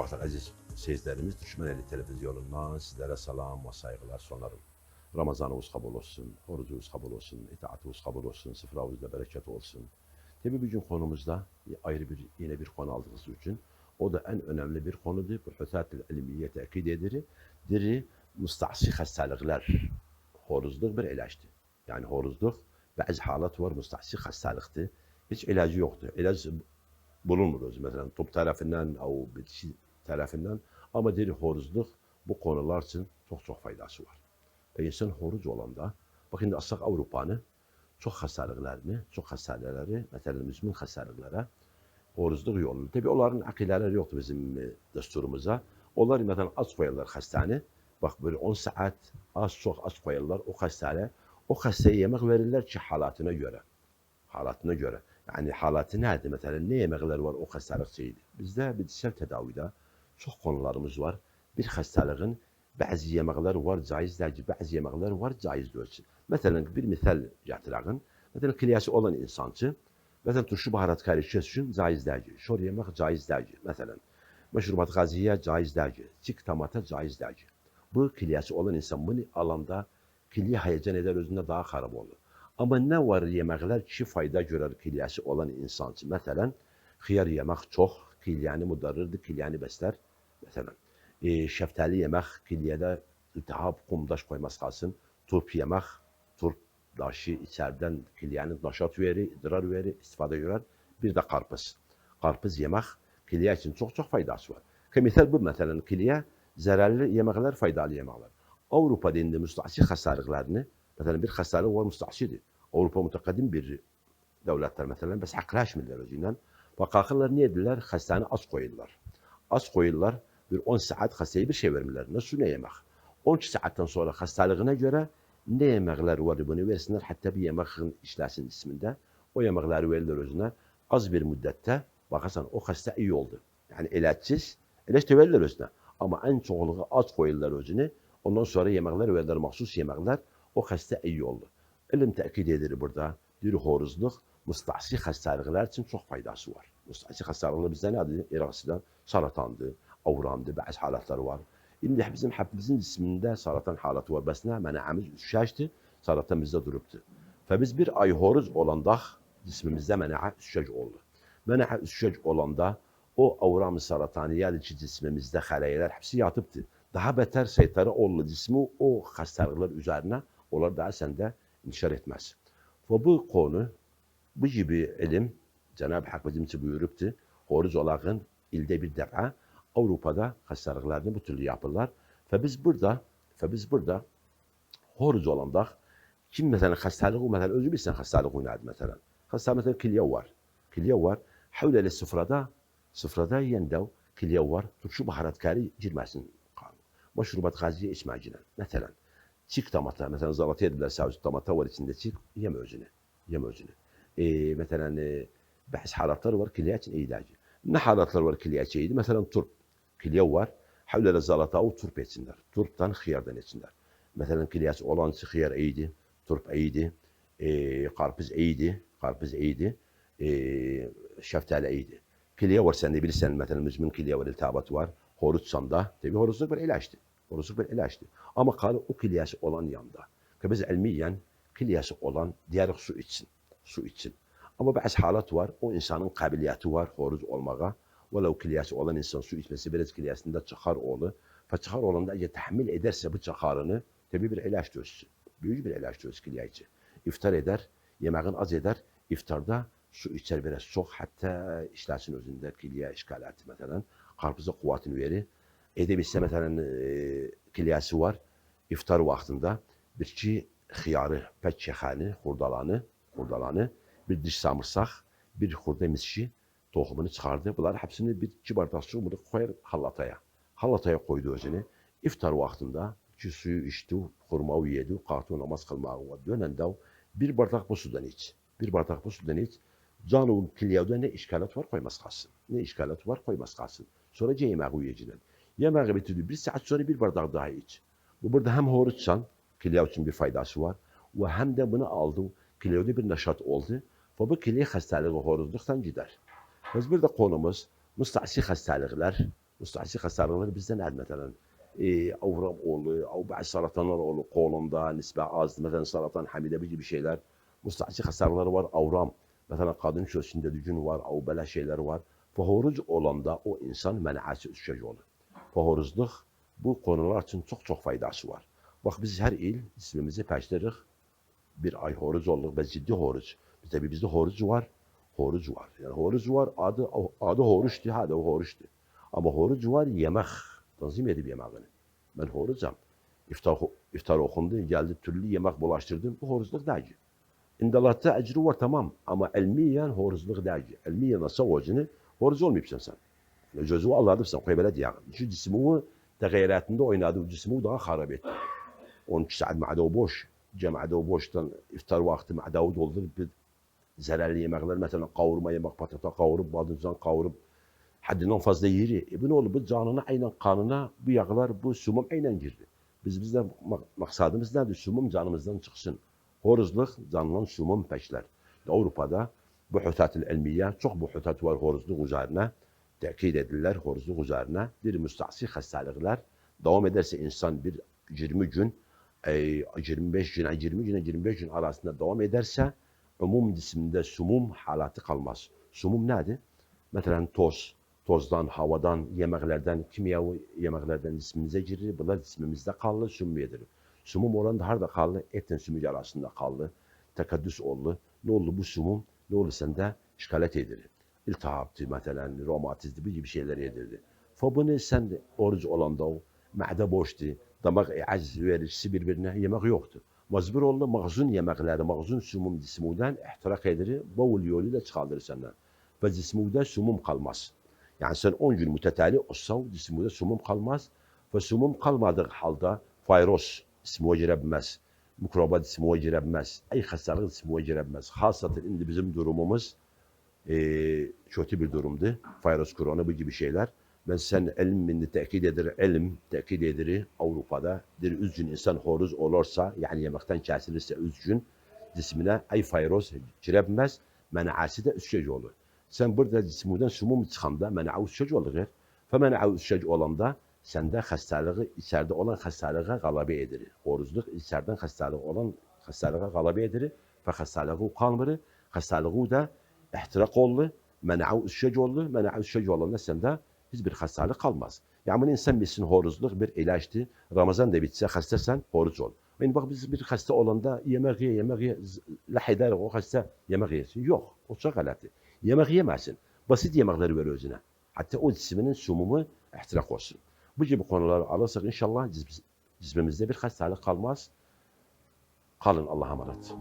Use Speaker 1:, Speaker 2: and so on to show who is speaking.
Speaker 1: İyi vakitler aziz seyircilerimiz. Düşmaneli televizyonundan sizlere selam ve saygılar sunarım. Ramazanımız kabul olsun, orucumuz kabul olsun, itaatımız kabul olsun, sıfıravuzda bereket olsun. Tabi bugün konumuzda ayrı bir yine bir konu aldığımız için o da en önemli bir konudur. Hüsat-ül ilmiye tekid edir. Diri müstahsi hastalıklar. Horuzluk bir ilaçtı. Yani horuzluk bazı halat var müstahsi hastalıktı. Hiç ilacı yoktu. İlaç bulunmuyor. Mesela tıp tarafından او bir şey tarafından ama deri horuzluk bu konular için çok çok faydası var. Ve insan horuz olanda bakın aslında Avrupa'nın çok hastalıklarını, çok hastalıkları, mesela müzmin hastalıklara horuzluk yolunu. Tabi onların akileleri yoktu bizim e, desturumuza. Onlar mesela az koyarlar hastane. Bak böyle 10 saat az çok az koyarlar o hastane. O hastaya yemek verirler ki halatına göre. Halatına göre. Yani halatı nerede mesela ne yemekler var o hastalık şeydi. Bizde bitkisel tedavide çok konularımız var. Bir hastalığın bazı yemekler var caiz değil, bazı yemekler var caiz değil. Mesela bir misal getirelim. Mesela kilyası olan insancı Mesela turşu baharat karıştırması için caiz değil. Şor yemek caiz değil. Mesela meşrubat gaziye caiz değil. Çik tamata caiz değil. Bu kilyası olan insan bunu alanda kilye heyecan eder özünde daha harap olur. Ama ne var yemekler ki fayda görür kilyası olan insan için. Mesela hıyar yemek çok kilyanı mudarrırdı, kilyanı besler. Mesela e, şeftali yemek kilyede iltihap, kumdaş koymaz kalsın. Turp yemek, turp daşı içeriden kilyanı naşat veri, idrar veri, istifade görer. Bir de karpuz. Karpuz yemek kilye için çok çok faydası var. Misal bu mesela kilye zararlı yemekler, faydalı yemekler. Avrupa dinde müstahsi hastalıklarını, mesela bir hastalık var müstahsidir. Avrupa mütekadim bir devletler mesela, bes aklaşmıyorlar özünden. Bakakırlar ne edirler? Hastane az koyurlar. Az koyurlar, bir 10 saat hastaya bir şey vermirler. Nasıl ne yemek? 12 saatten sonra hastalığına göre ne yemekler var bunu versinler. Hatta bir yemeğin işlesin isminde. O yemekleri verirler özüne. Az bir müddette bakarsan o hasta iyi oldu. Yani ilaçsız, ilaç da verirler özüne. Ama en çoğunluğu az koyurlar özüne. Ondan sonra yemekler verirler, mahsus yemekler. O hasta iyi oldu. İlim tekid edilir burada. Bir horuzluk, mustahsi hastalıklar için çok faydası var. Mustahsi hastalıklar bizde ne adı? İraksıdan saratandı, avrandı, bazı halatları var. Şimdi bizim hepimizin isminde saratan halatı var. Bes ne? Mena'amız şaştı, saratan bizde duruptu. Ve biz bir ay horuz olanda cismimizde mena'a üsşec oldu. Mena'a üsşec olanda o avram sarataniyel içi cismimizde halayeler hepsi yatıptı. Daha beter seytarı oldu cismi o hastalıklar üzerine onlar daha sende intişar etmez. Ve bu konu, bu gibi ilim Cenab-ı Hak bizim için buyuruptu. Horuz olağın ilde bir defa Avrupa'da hastalıklarını bu türlü yapırlar. Ve biz burada, ve biz burada horuz olanda kim mesela hastalığı mesela özü bilsen hastalık oynadı mesela. Hasta mesela kilye var. Kilye var. Havleli sıfırada sıfırada yendev kilye var. Turşu baharatkarı girmesin. Meşrubat gaziye içmeciler. Mesela çik tamata mesela zalat yediler savcı tamata var içinde çik yeme özünü. Yeme özünü. E, mesela e, bazı halatlar var kilye için ilacı. Ne halatlar var kilye için? Mesela turp kilye var. Havlele zalata o turp etsinler. Turptan hıyardan etsinler. Mesela kilyası olan hıyar iyiydi. Turp iyiydi. E, karpuz iyiydi. Karpuz iyiydi. E, şeftali iyiydi. Kilye var sen de bilirsen mesela müzmin kilye var, iltihabat var. Horuzsan da tabi horuzluk bir ilaçtı. Horuzluk bir ilaçtı. Ama kalı o kilyası olan yanda. Biz ilmiyen kilyası olan diğer su içsin. Su içsin. Ama bazı halat var. O insanın kabiliyeti var horuz olmağa. Velev kilyası olan insan su içmesi biraz kilyasında çıkar oğlu. Ve çıkar olanda eğer tahmil ederse bu çıkarını tabi bir ilaç dözsün. Büyük bir ilaç döz kilya için. İftar eder, yemeğin az eder. İftarda su içer biraz çok hatta işlersin özünde kilya işgalatı mesela. Karpuza kuvvetini verir. Edebilse mesela e, kilyası var. İftar vaktinde bir ki hıyarı, peçehanı, hurdalanı, hurdalanı, bir diş samırsak, bir hurda misşi tohumunu çıkardı. Bunlar hepsini bir iki bardak su bunu koyar halataya. Halataya koydu özünü. İftar vaktinde ki suyu içti, hurma yedi, kalktı namaz kılmaya. Dönende bir bardak bu sudan iç. Bir bardak bu sudan iç. Canın kilyada ne işgalat var koymaz kalsın. Ne işgalat var koymaz kalsın. Sonra yemeği yiyeceksin. Yemeği bitirdi. Bir saat sonra bir bardak daha iç. Bu burada hem horutsan, kilya için bir faydası var. Ve hem de bunu aldın, kilyada bir neşat oldu. Ve bu kilya hastalığı horuzluktan gider. Biz burada konumuz müstahsi hastalıklar, Müstahsi hastalıkları bizde nedir mesela? E, avram olur, av bazı saratanlar olur, kolunda nisbe azdır. Mesela saratan hamide gibi şeyler. Müstahsi hastalıkları var, avram. Mesela kadın çözünde dücün var, av böyle şeyler var. Fahoruz olanda o insan menası üçgeci olur. Fahoruzluk bu konular için çok çok faydası var. Bak biz her il ismimizi peşleriz. Bir ay horuz olduk ve ciddi horuz. Biz tabii bizde horuz var. Horuz var. Yani horuz var adı adı horuştu. Hadi o horuştu. Ama horuz var yemek. Tanzim edip yemeğini. Ben horuzam. İftar, iftar okundu. Geldi türlü yemek bulaştırdım. Bu horuzluk değil. İndalatta ecri var tamam. Ama ilmiyen horuzluk değil. İlmiyen nasıl olacağını horuz olmayıpsın sen. Gözü Allah'dır sen. Koy böyle diye. Şu cismini تغييراتinde oynadı. Cismi daha harap etti. 12 saat ma'da boş. Cemada boştan iftar vakti ma'da doldurup bir zararlı yemekler mesela kavurma yemek patata kavurup badımcan kavurup haddinden fazla yeri. E bu ne oldu? Bu canına aynen kanına bu yağlar bu sumum aynen girdi. Biz bizde mak- maksadımız nedir? Sumum canımızdan çıksın. Horuzluk canından sumum peşler. Avrupa'da bu hütatil ilmiye çok bu hütat var horuzluk üzerine. Tekit edilirler horuzluk üzerine. Bir müstahsi hastalıklar devam ederse insan bir 20 gün e, 25 gün, 20 güne 25 gün arasında devam ederse umum cisimde sumum halatı kalmaz. Sumum nedir? Mesela toz, tozdan, havadan, yemeklerden, kimyavi yemeklerden cismimize girir. Bunlar cismimizde kalır, sümmiyedir. Sumum olan da harda kalır, etin sümücü arasında kalır. Tekaddüs oldu. Ne oldu bu sumum? Ne oldu sende? İşgalet edilir. İltihaptı mesela, romatizdi, bu gibi şeyler yedirdi. Fa bunu sen oruç olanda o, ma'da boştu, damak az vericisi birbirine yemek yoktu. Mecbur oldu mağzun yemekleri, mağzun sumum cismudan ihtirak edilir, bavul yoluyla çıkardır senden. Ve cismuda sumum kalmaz. Yani sen 10 gün mütetali olsa cismuda sumum kalmaz. Ve sumum kalmadığı halde virüs ismi girebilmez. Mikrobat ismi girebilmez. Ay hastalık ismi girebilmez. Hasaten indi bizim durumumuz eee kötü bir durumdu. Virüs, korona bu gibi şeyler. Ben sen ilmini tekit edir, ilim tekit edir Avrupa'da. Bir üç gün insan horuz olursa, yani yemekten kesilirse üç gün cismine ay virüs girebilmez. Menası da üç olur. Sen burada cisminden sumum çıkanda mena'a üç olur. Fe mena'a üç olanda sende hastalığı, içeride olan hastalığa galabe edir. Horuzluk içeriden hastalığı olan hastalığa galabe edir. Ve hastalığı kalmır. Hastalığı da ihtirak oldu. Mena'a üç oldu. Mena'a üç olanda sende hiçbir hastalık kalmaz. Yani bunu insan bilsin horuzluk bir ilaçtı. Ramazan da bitse hastasan horuz ol. Yani bak biz bir hasta olanda yemek ye, yemek ye, la eder o hasta yemek yesin. Yok, o çok galatı. Yemek yemezsin. Basit yemekleri ver özüne. Hatta o cisminin sumumu ihtirak olsun. Bu gibi konuları alırsak inşallah cis- cismimizde bir hastalık kalmaz. Kalın Allah'a emanet.